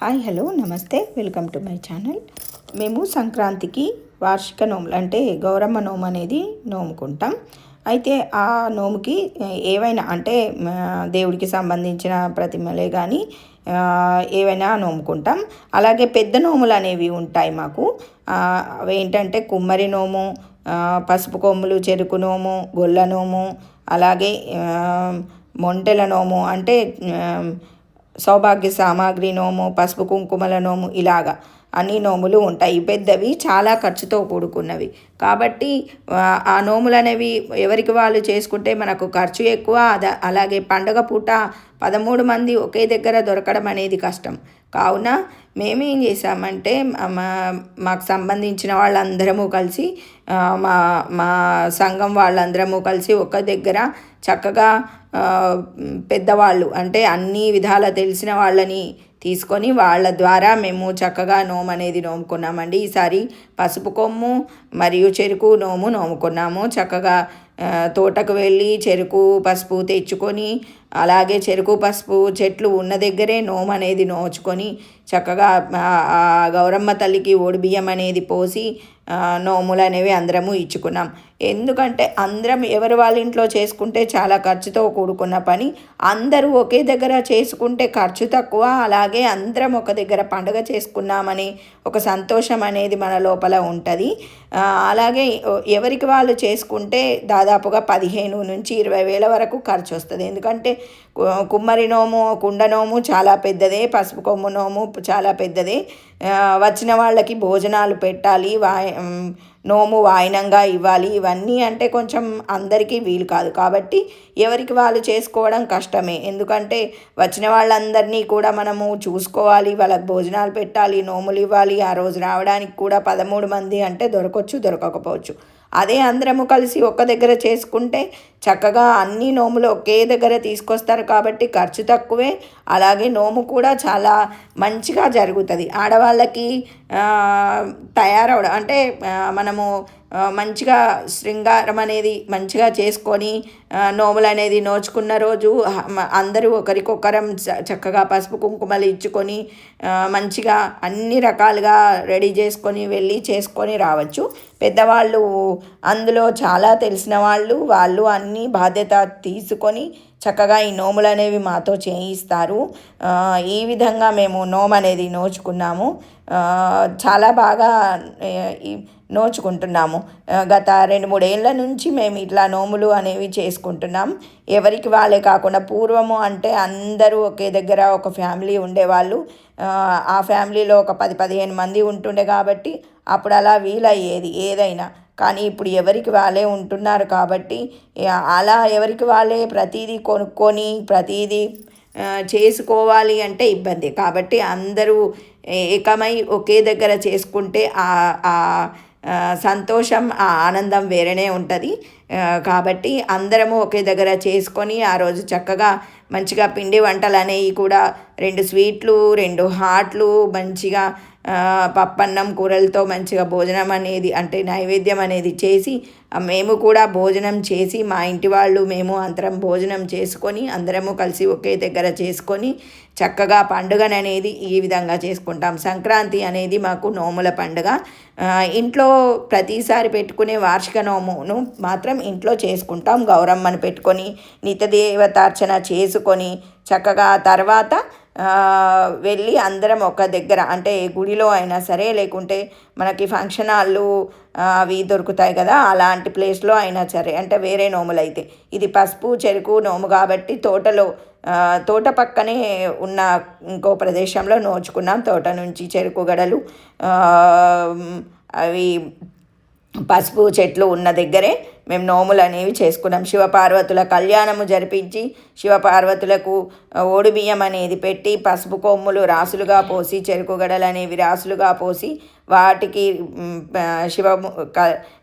Hi hello నమస్తే welcome to my channel. మేము సంక్రాంతికి వార్షిక నోములు అంటే గౌరమ్మ నోము అనేది నోముకుంటాం. అయితే ఆ నోముకి ఏవైనా అంటే దేవుడికి సంబంధించిన ప్రతిమలే కానీ ఏవైనా నోముకుంటాం. అలాగే పెద్ద నోములు అనేవి ఉంటాయి మాకు. అవి ఏంటంటే కుమ్మరి నోము పసుపు కొమ్ములు చెరుకు నోము గొల్ల నోము అలాగే మొంటెల నోము అంటే సౌభాగ్య సామాగ్రి నోము పసుపు కుంకుమల నోము ఇలాగా అన్ని నోములు ఉంటాయి. పెద్దవి చాలా ఖర్చుతో కూడుకున్నవి. కాబట్టి ఆ, నోములు అనేవి ఎవరికి వాళ్ళు చేసుకుంటే మనకు ఖర్చు ఎక్కువ. అద అలాగే పండగ పూట పదమూడు మంది ఒకే దగ్గర దొరకడం అనేది కష్టం. కావున మేమేం చేసామంటే మా మాకు సంబంధించిన వాళ్ళందరము కలిసి మా మా సంఘం వాళ్ళందరము కలిసి ఒక దగ్గర చక్కగా పెద్దవాళ్ళు అంటే అన్ని విధాల తెలిసిన వాళ్ళని తీసుకొని వాళ్ళ ద్వారా మేము చక్కగా నోము అనేది నోముకున్నామండి. ఈసారి పసుపు కొమ్ము మరియు చెరుకు నోము నోముకున్నాము. చక్కగా తోటకు వెళ్ళి చెరుకు పసుపు తెచ్చుకొని అలాగే చెరుకు పసుపు చెట్లు ఉన్న దగ్గరే నోము అనేది నోచుకొని చక్కగా ఆ, గౌరమ్మ తల్లికి ఓడి బియ్యం అనేది పోసి నోములు అనేవి అందరము ఇచ్చుకున్నాం. ఎందుకంటే అందరం ఎవరి వాళ్ళ ఇంట్లో చేసుకుంటే చాలా ఖర్చుతో కూడుకున్న పని. అందరూ ఒకే దగ్గర చేసుకుంటే ఖర్చు తక్కువ. అలాగే అందరం ఒక దగ్గర పండుగ చేసుకున్నామని ఒక సంతోషం అనేది మన లోపల ఉంటుంది. అలాగే ఎవరికి వాళ్ళు చేసుకుంటే దాదాపుగా పదిహేను నుంచి ఇరవై వేల వరకు ఖర్చు వస్తుంది. ఎందుకంటే కుమ్మరి నోము కుండ నోము చాలా పెద్దదే పసుపు కొమ్ము నోము చాలా పెద్దదే. వచ్చిన వాళ్ళకి భోజనాలు పెట్టాలి వాయి నోము వాయినంగా ఇవ్వాలి. ఇవన్నీ అంటే కొంచెం అందరికీ వీలు కాదు. కాబట్టి ఎవరికి వాళ్ళు చేసుకోవడం కష్టమే. ఎందుకంటే వచ్చిన వాళ్ళందరినీ కూడా మనము చూసుకోవాలి వాళ్ళకి భోజనాలు పెట్టాలి నోములు ఇవ్వాలి. ఆ రోజు రావడానికి కూడా పదమూడు మంది అంటే దొరకవచ్చు దొరకకపోవచ్చు. అదే అందరము కలిసి ఒక్క దగ్గర చేసుకుంటే చక్కగా అన్ని నోములు ఒకే దగ్గర తీసుకొస్తారు కాబట్టి ఖర్చు తక్కువే. అలాగే నోము కూడా చాలా మంచిగా జరుగుతుంది. ఆడవాళ్ళకి తయారవడం అంటే మనము మంచిగా శృంగారం అనేది మంచిగా చేసుకొని నోములు అనేది నోచుకున్న రోజు అందరూ ఒకరికొకరం చ- చక్కగా పసుపు కుంకుమలు ఇచ్చుకొని మంచిగా అన్ని రకాలుగా రెడీ చేసుకొని వెళ్ళి చేసుకొని రావచ్చు. పెద్దవాళ్ళు అందులో చాలా తెలిసిన వాళ్ళు వాళ్ళు అన్ని బాధ్యత తీసుకొని చక్కగా ఈ నోములు అనేవి మాతో చేయిస్తారు. ఈ విధంగా మేము నోము అనేది నోచుకున్నాము చాలా బాగా ఈ నోచుకుంటున్నాము. గత రెండు మూడేళ్ళ నుంచి మేము ఇట్లా నోములు అనేవి చేసుకుంటున్నాం. ఎవరికి వాళ్ళే కాకుండా పూర్వము అంటే అందరూ ఒకే దగ్గర ఒక ఫ్యామిలీ ఉండేవాళ్ళు. ఆ ఫ్యామిలీలో ఒక పది పదిహేను మంది ఉంటుండే కాబట్టి అప్పుడు అలా వీలయ్యేది ఏదైనా. కానీ ఇప్పుడు ఎవరికి వాళ్ళే ఉంటున్నారు కాబట్టి అలా ఎవరికి వాళ్ళే ప్రతిదీ కొనుక్కొని ప్రతిదీ చేసుకోవాలి అంటే ఇబ్బంది. కాబట్టి అందరూ ఏకమై ఒకే దగ్గర చేసుకుంటే ఆ సంతోషం ఆ ఆనందం వేరేనే ఉంటుంది. కాబట్టి అందరము ఒకే దగ్గర చేసుకొని ఆ రోజు చక్కగా మంచిగా పిండి వంటలు అనేవి కూడా రెండు స్వీట్లు రెండు హాట్లు మంచిగా పప్పన్నం కూరలతో మంచిగా భోజనం అనేది అంటే నైవేద్యం అనేది చేసి మేము కూడా భోజనం చేసి మా ఇంటి వాళ్ళు మేము అందరం భోజనం చేసుకొని అందరము కలిసి ఒకే దగ్గర చేసుకొని చక్కగా పండుగను అనేది ఈ విధంగా చేసుకుంటాం. సంక్రాంతి అనేది మాకు నోముల పండుగ. ఇంట్లో ప్రతిసారి పెట్టుకునే వార్షిక నోమును మాత్రం ఇంట్లో చేసుకుంటాం. గౌరమ్మను పెట్టుకొని నిత్యదేవతార్చన చేసుకొని చక్కగా తర్వాత వెళ్ళి అందరం ఒక దగ్గర అంటే గుడిలో అయినా సరే లేకుంటే మనకి ఫంక్షన్ హాళ్ళు అవి దొరుకుతాయి కదా అలాంటి ప్లేస్లో అయినా సరే అంటే వేరే నోములు అయితే. ఇది పసుపు చెరుకు నోము కాబట్టి తోటలో తోట పక్కనే ఉన్న ఇంకో ప్రదేశంలో నోచుకున్నాం. తోట నుంచి చెరుకు గడలు అవి పసుపు చెట్లు ఉన్న దగ్గరే మేము నోములు అనేవి చేసుకున్నాం. శివపార్వతుల కళ్యాణము జరిపించి శివపార్వతులకు ఓడిబియ్యం అనేది పెట్టి పసుపు కొమ్ములు రాసులుగా పోసి చెరుకు గడలు అనేవి రాసులుగా పోసి వాటికి శివ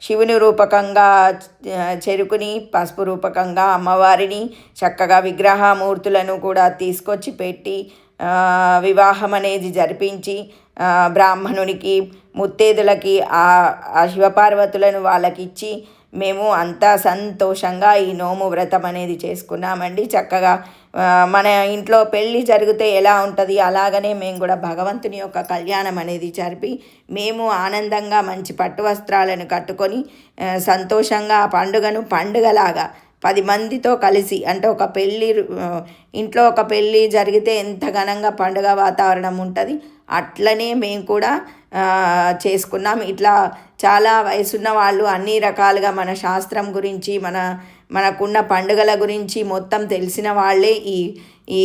శివుని రూపకంగా చెరుకుని పసుపు రూపకంగా అమ్మవారిని చక్కగా విగ్రహమూర్తులను కూడా తీసుకొచ్చి పెట్టి వివాహం అనేది జరిపించి బ్రాహ్మణునికి ముత్తేదులకి ఆ ఆ శివపార్వతులను వాళ్ళకి ఇచ్చి మేము అంతా సంతోషంగా ఈ నోము వ్రతం అనేది చేసుకున్నామండి. చక్కగా మన ఇంట్లో పెళ్ళి జరిగితే ఎలా ఉంటుంది అలాగనే మేము కూడా భగవంతుని యొక్క కళ్యాణం అనేది జరిపి మేము ఆనందంగా మంచి పట్టు వస్త్రాలను కట్టుకొని సంతోషంగా ఆ పండుగను పండుగలాగా పది మందితో కలిసి అంటే ఒక పెళ్ళి ఇంట్లో ఒక పెళ్ళి జరిగితే ఎంత ఘనంగా పండుగ వాతావరణం ఉంటుంది అట్లనే మేము కూడా చేసుకున్నాం. ఇట్లా చాలా వయసున్న వాళ్ళు అన్ని రకాలుగా మన శాస్త్రం గురించి మన మనకున్న పండుగల గురించి మొత్తం తెలిసిన వాళ్ళే ఈ ఈ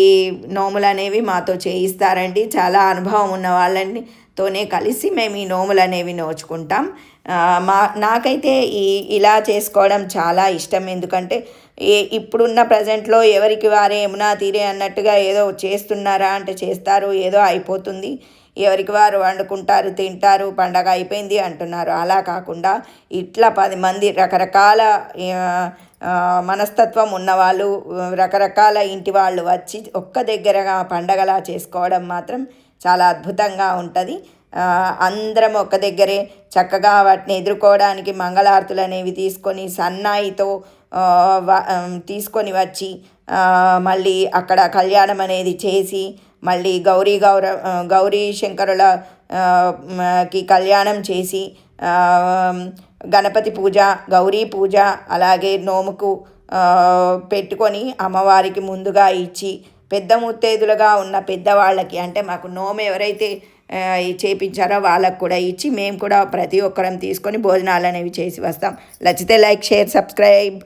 నోములు అనేవి మాతో చేయిస్తారండి. చాలా అనుభవం ఉన్న వాళ్ళని తోనే కలిసి మేము ఈ నోములు అనేవి నోచుకుంటాం. మా నాకైతే ఈ ఇలా చేసుకోవడం చాలా ఇష్టం. ఎందుకంటే ఏ ఇప్పుడున్న ప్రజెంట్లో ఎవరికి వారే ఏమునా తీరే అన్నట్టుగా ఏదో చేస్తున్నారా అంటే చేస్తారు ఏదో అయిపోతుంది. ఎవరికి వారు వండుకుంటారు తింటారు పండగ అయిపోయింది అంటున్నారు. అలా కాకుండా ఇట్లా పది మంది రకరకాల మనస్తత్వం ఉన్నవాళ్ళు రకరకాల ఇంటి వాళ్ళు వచ్చి ఒక్క దగ్గరగా పండగలా చేసుకోవడం మాత్రం చాలా అద్భుతంగా ఉంటుంది. అందరం ఒక దగ్గరే చక్కగా వాటిని ఎదుర్కోవడానికి మంగళారతులు అనేవి తీసుకొని సన్నాయితో తీసుకొని వచ్చి మళ్ళీ అక్కడ కళ్యాణం అనేది చేసి మళ్ళీ గౌరీ గౌర గౌరీ శంకరుల కి కళ్యాణం చేసి గణపతి పూజ గౌరీ పూజ అలాగే నోముకు పెట్టుకొని అమ్మవారికి ముందుగా ఇచ్చి పెద్ద ముత్తైదులుగా ఉన్న పెద్దవాళ్ళకి అంటే మాకు నోము ఎవరైతే చేపించారో వాళ్ళకు కూడా ఇచ్చి మేము కూడా ప్రతి ఒక్కరం తీసుకొని భోజనాలు అనేవి చేసి వస్తాం. నచ్చితే లైక్ షేర్ సబ్స్క్రైబ్.